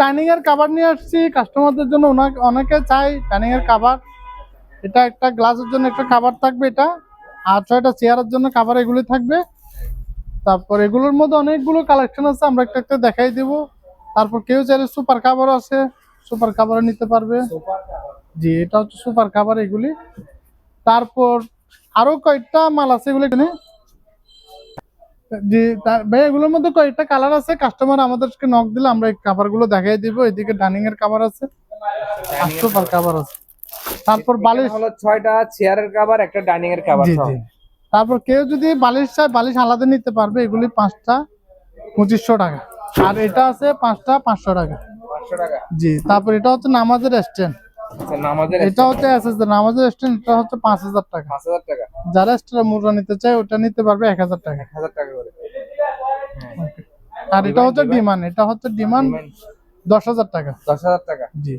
Dining এর cover নিয়ে আসছি কাস্টমারদের জন্য অনেকে চাই ডাইনিং এর কাভার এটা একটা গ্লাসের জন্য একটা কাভার থাকবে এটা, আর ছয়টা চেয়ারের জন্য কাভার এগুলি থাকবে। তারপর এগুলোর মধ্যে অনেকগুলো কালেকশন আছে, আমরা একটা একটা দেখাই দিব। তারপর কেউ চাইলে সুপার কাভার আছে সুপার কাভার নিতে পারবে। জি, এটা হচ্ছে সুপার কাভার এগুলি। তারপর আরও কয়েকটা মাল আছে এগুলো এখানে। জি তা- ভাই মধ্যে কয়েকটা কালার আছে। কাস্টমার আমাদেরকে নক দিলে আমরা এই কাভারগুলো দেখাই দিব। এদিকে ডাইনিং এর কাভার আছে। আর সুপার কাভার আছে। তারপর বালিশ হলো ছয়টা চেয়ারের কাভার একটা ডাইনিং এর কাভার তারপর কেউ যদি বালিশ চায় বালিশ আলাদা নিতে পারবে। এগুলি পাঁচটা পঁচিশশো টাকা। আর এটা আছে পাঁচটা পাঁচশো টাকা। জি তারপর এটা হচ্ছে নামাজের স্ট্যান্ড আচ্ছা এটা হচ্ছে নামাজের স্ট্যান্ড এটা হচ্ছে পাঁচ হাজার টাকা। যারা এক্সট্রা মুদ্রা নিতে চায় ওটা নিতে পারবে এক হাজার টাকা। এক হাজার টাকা। করে আর এটা হচ্ছে ডিমান্ড এটা হচ্ছে ডিমান্ড দশ হাজার টাকা। দশ হাজার টাকা। জি।